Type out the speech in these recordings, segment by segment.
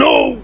No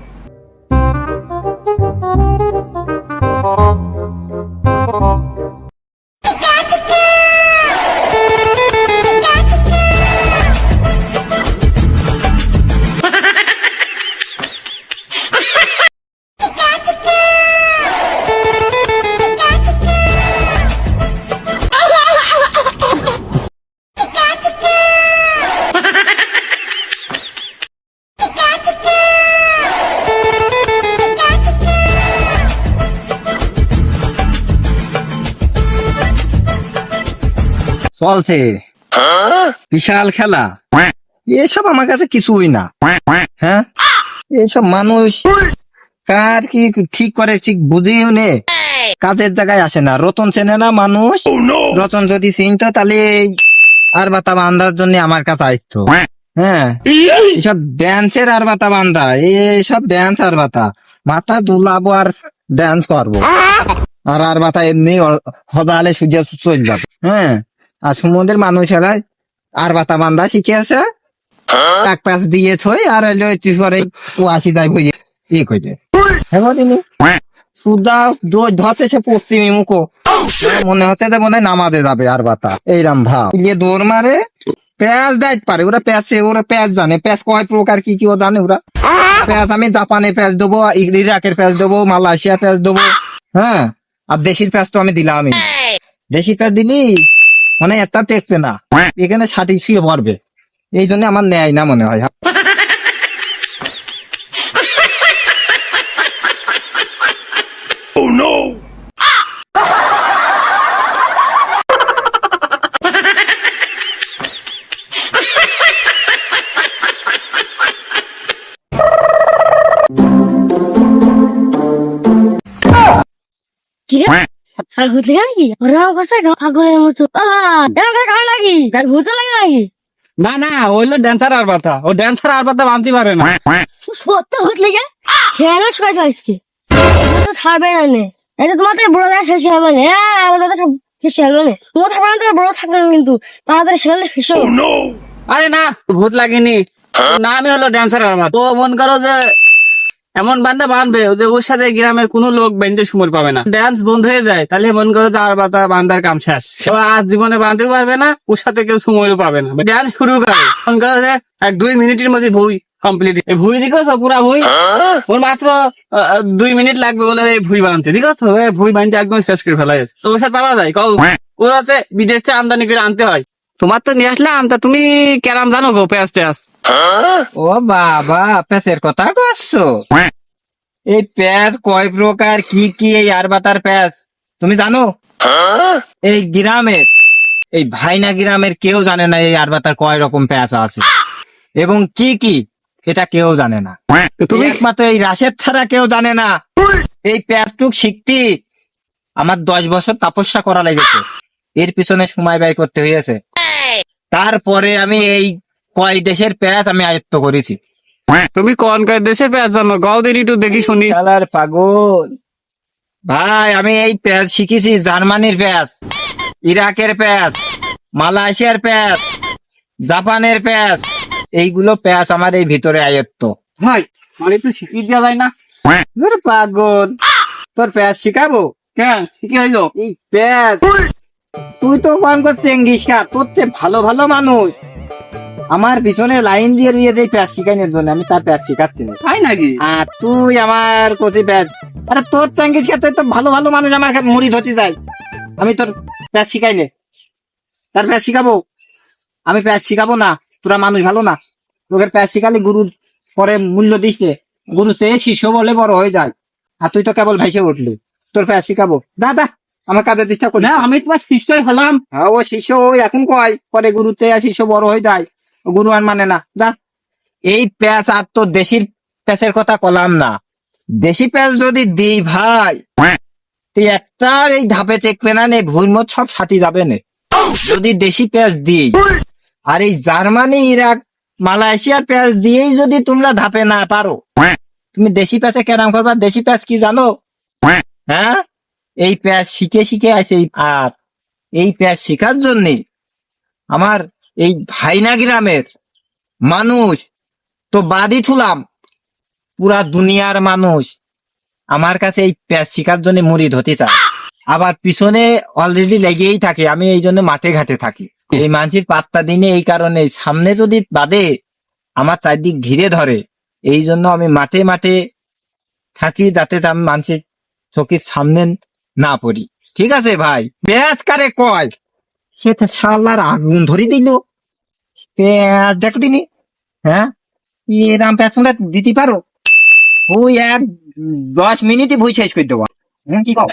চলছে। বিশাল খেলা। এসব আমার কাছে কিছুই না। হ্যাঁ? এইসব মানুষ কার কি ঠিক করে ঠিক বুঝেও নে। কাজের জায়গায় আসে না। রতন চেনে না মানুষ? রতন যদি চিনত তাহলে আর বাতা বান্ধার জন্য আমার কাছে আসতো হ্যাঁ? এইসব ড্যান্সের আর বাতা বান্ধা এইসব ড্যান্স আর বাতা মাথা দুলাবো আর ড্যান্স করব। আর আর বাতা এমনি হদালে সূর্য চলে যাবে। হ্যাঁ? আর সমুদ্রের মানুষেরা আর বাতা বান্ধা শিখে আছে এক পাশ দিয়ে থই আর হইল একটু ও আসি যাই বুঝে ই কইতে। হ্যাঁ দিনি। সুদা ধরছে সে পশ্চিমী মুখো। মনে হচ্ছে যে মনে হয় নামাজে যাবে আর বাতা। এইরাম ভাব। ইয়ে দৌড় মারে। প্যাঁচ দেয় পারে। ওরা প্যাঁচে ওরা প্যাঁচ জানে। প্যাঁচ কয় প্রকার কি কি ও জানে ওরা। প্যাঁচ আমি জাপানে প্যাঁচ দেবো ইরাকের প্যাঁচ দেবো মালয়েশিয়া প্যাঁচ দেবো। হ্যাঁ? আর দেশির প্যাঁচ তো আমি দিলাম আমি দেশি প্যাঁচ দিলি? মানে একটা টেকবে না। এখানে ষাটি শুয়ে পড়বে এই জন্য আমার নেয় না মনে হয়। আর ভূত লাগে নাকি? ওরাও কাছে পাগলের মতো। কেমন লাগি গায়ে ভূত লাগে নাকি? না না হইল ড্যান্সার আর বার্তা। ও ড্যান্সার আর বার্তা মানতে পারে না। সত্য ভূত লেগে? ছেড়ে ছুঁয়ে আজকে। তো ছাড়বে না নে। এটা তোমার তো বড় দেখা শেষ হবে না। হ্যাঁ আমাদের তো সব শেষ হবে না। তোমার থাকবে না বড় থাকবে কিন্তু। তাড়াতাড়ি ছেড়ে শেষ হবে আরে না ভূত লাগেনি। না আমি হলো ড্যান্সার আর তো মন করো যে এমন বান্ধা বাঁধবে যে ওর সাথে গ্রামের কোনো লোক বেঁধে সময় পাবে না। ড্যান্স বন্ধ হয়ে যায় তাহলে মন করে যে আর বাতা বান্ধার কাম শেষ। আজ জীবনে বাঁধতেও পারবে না ওর সাথে কেউ সময়ও পাবে না। ড্যান্স শুরু করে। মন করো যে এক দুই মিনিটের মধ্যে ভুই কমপ্লিট ভুই দিকে পুরা ভুই? ওর মাত্র দুই মিনিট লাগবে বলে এই ভুই বানতে। এই ভুই বানতে একদম শেষ করে ফেলা গেছে তো ওর সাথে পারা যায় কও? ওর আছে বিদেশ থেকে আমদানি করে আনতে হয়। তোমার তো নিয়ে আসলাম তা তুমি কেরাম জানো গো পেঁয়াজ টেয়াজ? ও বাবা প্যাঁচের কথা করছ এই প্যাঁচ কয় প্রকার কি কি এই আর বাতার প্যাঁচ তুমি জানো? এই গ্রামের এই ভাইনা গ্রামের কেউ জানে না এই আর বাতার কয় রকম প্যাঁচ আছে। এবং কি কি এটা কেউ জানে না। তুমি একমাত্র এই রাশেদ ছাড়া কেউ জানে না। এই প্যাঁচটুক শিখতে আমার দশ বছর তাপস্যা করা লেগেছে। এর পিছনে সময় ব্যয় করতে হয়েছে তারপরে আমি এই কয় দেশের প্যাঁচ আমি আয়ত্ত করেছি। তুমি কোন কয় দেশের পেঁয়াজ জানো? গাও দেরি একটু দেখি শুনি। শালার পাগল। ভাই আমি এই প্যাঁচ শিখেছি জার্মানির প্যাঁচ ইরাকের প্যাঁচ মালয়েশিয়ার প্যাঁচ জাপানের প্যাঁচ। এইগুলো প্যাঁচ আমার এই ভিতরে আয়ত্ত। ভাই মানে একটু শিখিয়ে দেওয়া যায় না? ধুর পাগল। তোর প্যাঁচ শিখাবো? কেন? শিখে হইল এই প্যাঁচ। তুই তো কম করছে ইংলিশ কা। তোর চেয়ে ভালো ভালো মানুষ। আমার পিছনে লাইন দিয়ে রুইয়ে দেয় প্যাঁচ শিখানোর জন্য আমি তার প্যাঁচ শিখাচ্ছি না। তাই নাকি? আর তুই আমার কোচি প্যাচ। আরে তোর চ্যাঙ্গিস খেতে তো ভালো ভালো মানুষ আমার কাছে মুড়ি ধরতে যায় আমি তোর প্যাচ শিখাই নে। তার প্যাচ শিখাবো? আমি প্যাচ শিখাবো না তোরা মানুষ ভালো না। তোকে প্যাচ শিখালে গুরু পরে মূল্য দিস নে। গুরু সে শিষ্য বলে বড় হয়ে যায়। আর তুই তো কেবল ভাইসে উঠলি। তোর প্যাচ শিখাবো। দাদা আমার কাজে ডিস্টার্ব করি। না আমি তোমার শিষ্যই হলাম। হ্যাঁ ও শিষ্য ওই এখন কয়? পরে গুরু চেয়ে শিষ্য বড় হয়ে যায়। গুরু আর মানে না। যা। এই প্যাঁচ আর তো দেশির প্যাঁচের কথা কলাম না। দেশি প্যাঁচ যদি দিই ভাই তুই একটা এই ধাপে দেখবে না নে ভুইমত সব সাথী যাবে নে। যদি দেশি প্যাঁচ দিই আর এই জার্মানি ইরাক মালয়েশিয়ার প্যাঁচ দিয়েই যদি তোমরা ধাপে না পারো তুমি দেশি প্যাঁচে কেরাম করবা? দেশি প্যাঁচ কি জানো? হ্যাঁ? এই প্যাঁচ শিখে শিখে এই আর এই প্যাঁচ শেখার জন্যে আমার এই ভাইনা গ্রামের মানুষ তো বাদি থুলাম। পুরা দুনিয়ার মানুষ আমার কাছে এই প্যাঁচ শিখার জন্য মুড়িদ হতে চায়। আবার পিছনে অলরেডি লেগেই থাকে, আমি এই জন্য মাঠে ঘাটে থাকি। এই মানসির পাত্তা দিনে এই কারণে সামনে যদি বাদে আমার চারদিক ঘিরে ধরে, এই জন্য আমি মাঠে মাঠে থাকি যাতে আমি মানসিক চোখের সামনে না পড়ি। ঠিক আছে ভাই? পেঁয়াজ কারে কয়? সে তো শালার আগুন ধরে দিল। পেঁয়াজ দেখ দিনি। হ্যাঁ? এরাম পেঁয়াজটা দিতে পারো? ওই এক দশ মিনিটই ভুই শেষ করে দেবো। হ্যাঁ কি কম